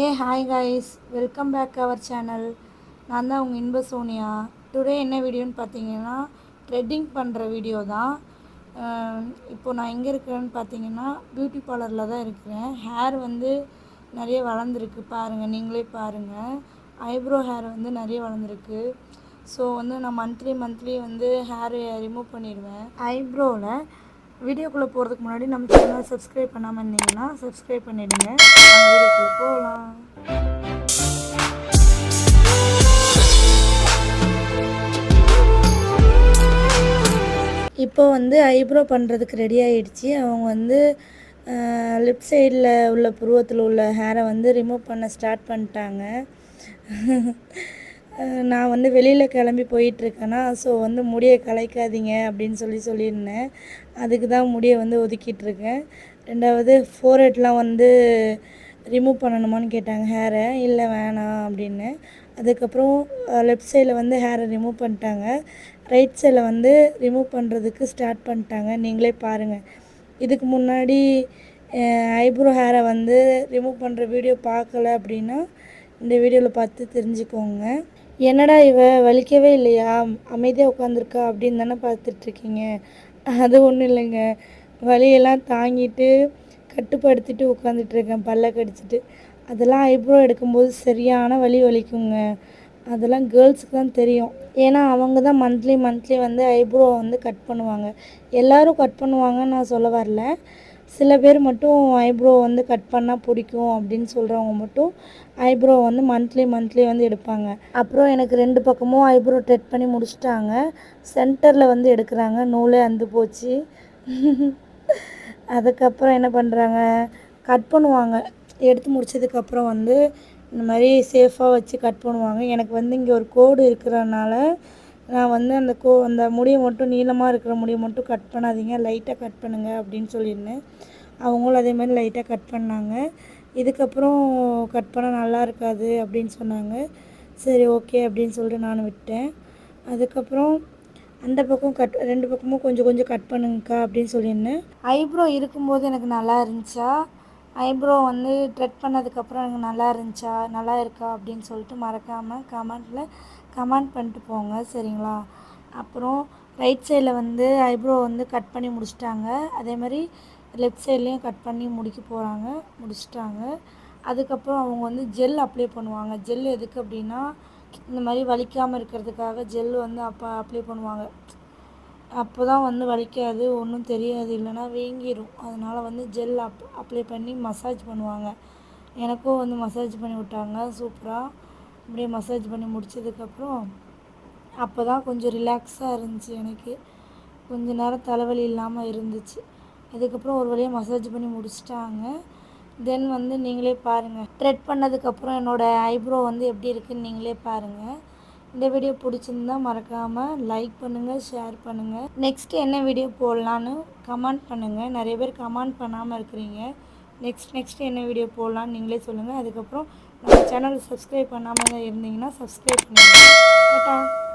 Hey hi guys welcome back our channel நான் தான் உங்கள் இன்ப சோனியா. டுடே என்ன வீடியோன்னு பார்த்தீங்கன்னா த்ரெட்டிங் பண்ணுற வீடியோ தான். இப்போது நான் எங்கே இருக்கிறேன்னு பார்த்தீங்கன்னா பியூட்டி பார்லரில் தான் இருக்கிறேன். ஹேர் வந்து நிறைய வளர்ந்துருக்கு. பாருங்கள் நீங்களே பாருங்கள் ஐப்ரோ ஹேர் வந்து நிறைய வளர்ந்துருக்கு. ஸோ வந்து நான் மந்த்லி மந்த்லி வந்து ஹேர் ரிமூவ் பண்ணிடுவேன். ஐப்ரோவில் வீடியோக்குள்ளே போகிறதுக்கு முன்னாடி நம்ம சேனலை சப்ஸ்கிரைப் பண்ணாமல் இருந்தீங்கன்னா சப்ஸ்கிரைப் பண்ணிவிடுங்க நம்ம வீடியோக்குள்ளே போகலாம். இப்போ வந்து ஐப்ரோ பண்ணுறதுக்கு ரெடி ஆகிடுச்சு அவங்க வந்து லிப் சைடில் உள்ள புருவத்தில் உள்ள ஹேரை வந்து ரிமூவ் பண்ண ஸ்டார்ட் பண்ணிட்டாங்க. நான் வந்து வெளியில் கிளம்பி போயிட்டுருக்கேன்னா ஸோ வந்து முடியை கலைக்காதீங்க அப்படின்னு சொல்லி சொல்லியிருந்தேன். அதுக்கு தான் முடியை வந்து ஒதுக்கிட்டுருக்கேன். ரெண்டாவது ஃபோர்ஹெட்லாம் வந்து ரிமூவ் பண்ணணுமான்னு கேட்டாங்க ஹேரை இல்லை வேணாம் அப்படின்னு. அதுக்கப்புறம் லெஃப்ட் சைடில் வந்து ஹேரை ரிமூவ் பண்ணிட்டாங்க. ரைட் சைடில் வந்து ரிமூவ் பண்ணுறதுக்கு ஸ்டார்ட் பண்ணிட்டாங்க. நீங்களே பாருங்கள் இதுக்கு முன்னாடி ஐப்ரோ ஹேரை வந்து ரிமூவ் பண்ணுற வீடியோ பார்க்கல அப்படின்னா இந்த வீடியோவில் பார்த்து தெரிஞ்சுக்கோங்க. என்னடா இவ? வலிக்கவே இல்லையா? அமைதியாக உட்காந்துருக்கா அப்படின்னு தானே பார்த்துட்ருக்கீங்க. அது ஒன்றும் இல்லைங்க. வலியெல்லாம் தாங்கிட்டு கட்டுப்படுத்திட்டு உட்காந்துட்ருக்கேன் பல்ல கடிச்சிட்டு. அதெல்லாம் ஐப்ரோ எடுக்கும்போது சரியான வலி வலிக்குங்க. அதெல்லாம் கேர்ள்ஸுக்கு தான் தெரியும். ஏன்னா அவங்க தான் மந்த்லி மந்த்லி வந்து ஐப்ரோ வந்து கட் பண்ணுவாங்க. எல்லோரும் கட் பண்ணுவாங்கன்னு நான் சொல்ல வரல. சில பேர் மட்டும் ஐப்ரோ வந்து கட் பண்ணால் பிடிக்கும் அப்படின்னு சொல்கிறவங்க மட்டும் ஐப்ரோ வந்து மந்த்லி மந்த்லி வந்து எடுப்பாங்க. அப்புறம் எனக்கு ரெண்டு பக்கமும் ஐப்ரோ ட்ரெட் பண்ணி முடிச்சிட்டாங்க. சென்டரில் வந்து எடுக்கிறாங்க. நூலே அந்து போச்சு. அதுக்கப்புறம் என்ன பண்ணுறாங்க கட் பண்ணுவாங்க. எடுத்து முடிச்சதுக்கப்புறம் வந்து இந்த மாதிரி சேஃபாக வச்சு கட் பண்ணுவாங்க. எனக்கு வந்து இங்கே ஒரு கோடு இருக்கிறனால நான் வந்து அந்த கோ அந்த முடியை மட்டும் நீளமாக இருக்கிற முடியை மட்டும் கட் பண்ணாதீங்க லைட்டாக கட் பண்ணுங்கள் அப்படின்னு சொல்லியிருந்தேன். அவங்களும் அதே மாதிரி லைட்டாக கட் பண்ணாங்க. இதுக்கப்புறம் கட் பண்ணால் நல்லா இருக்காது அப்படின்னு சொன்னாங்க. சரி ஓகே அப்படின்னு சொல்லிட்டு நான் விட்டேன். அதுக்கப்புறம் அந்த பக்கம் கட் ரெண்டு பக்கமும் கொஞ்சம் கொஞ்சம் கட் பண்ணுங்கக்கா அப்படின்னு சொல்லியிருந்தேன். ஐப்ரோ இருக்கும்போது எனக்கு நல்லா இருந்துச்சா? ஐப்ரோ வந்து ட்ரெட் பண்ணதுக்கப்புறம் எனக்கு நல்லா இருந்துச்சா? நல்லா இருக்கா? அப்படின்னு சொல்லிட்டு மறக்காமல் கமெண்ட்டில் கமெண்ட் பண்ணிட்டு போங்க சரிங்களா? அப்புறம் ரைட் சைடில் வந்து ஐப்ரோ வந்து கட் பண்ணி முடிச்சிட்டாங்க. அதே மாதிரி லெஃப்ட் சைட்லேயும் கட் பண்ணி முடிக்க போகிறாங்க முடிச்சிட்டாங்க. அதுக்கப்புறம் அவங்க வந்து ஜெல் அப்ளை பண்ணுவாங்க. ஜெல் எதுக்கு அப்படின்னா இந்த மாதிரி வலிக்காமல் இருக்கிறதுக்காக ஜெல் வந்து அப்போ அப்ளை பண்ணுவாங்க. அப்போ தான் வந்து வலிக்காது ஒன்றும் தெரியாது இல்லைனா வீங்கிடும் அதனால் வந்து ஜெல் அப் அப்ளை பண்ணி மசாஜ் பண்ணுவாங்க. எனக்கும் வந்து மசாஜ் பண்ணி விட்டாங்க சூப்பராக அப்படியே மசாஜ் பண்ணி முடிச்சதுக்கப்புறம் அப்போ தான் கொஞ்சம் ரிலாக்ஸாக இருந்துச்சு எனக்கு. கொஞ்ச நேரம் தலைவலி இல்லாமல் இருந்துச்சு. அதுக்கப்புறம் ஒரு வழியாக மசாஜ் பண்ணி முடிச்சிட்டாங்க. தென் வந்து நீங்களே பாருங்கள் த்ரெட் பண்ணதுக்கப்புறம் என்னோடய ஐப்ரோ வந்து எப்படி இருக்குதுன்னு நீங்களே பாருங்கள் இந்த வீடியோ பிடிச்சிருந்தா மறக்காமல் லைக் பண்ணுங்கள் ஷேர் பண்ணுங்கள் நெக்ஸ்ட்டு என்ன வீடியோ போடலான்னு கமெண்ட் பண்ணுங்கள் நிறைய பேர் கமெண்ட் பண்ணாமல் இருக்கிறீங்க. நெக்ஸ்ட் நெக்ஸ்ட் என்ன வீடியோ போடலான்னு நீங்களே சொல்லுங்கள் அதுக்கப்புறம் நம்ம சேனல் சப்ஸ்கிரைப் பண்ணாமல் இருந்தீங்கன்னா சப்ஸ்கிரைப் பண்ணுங்கள்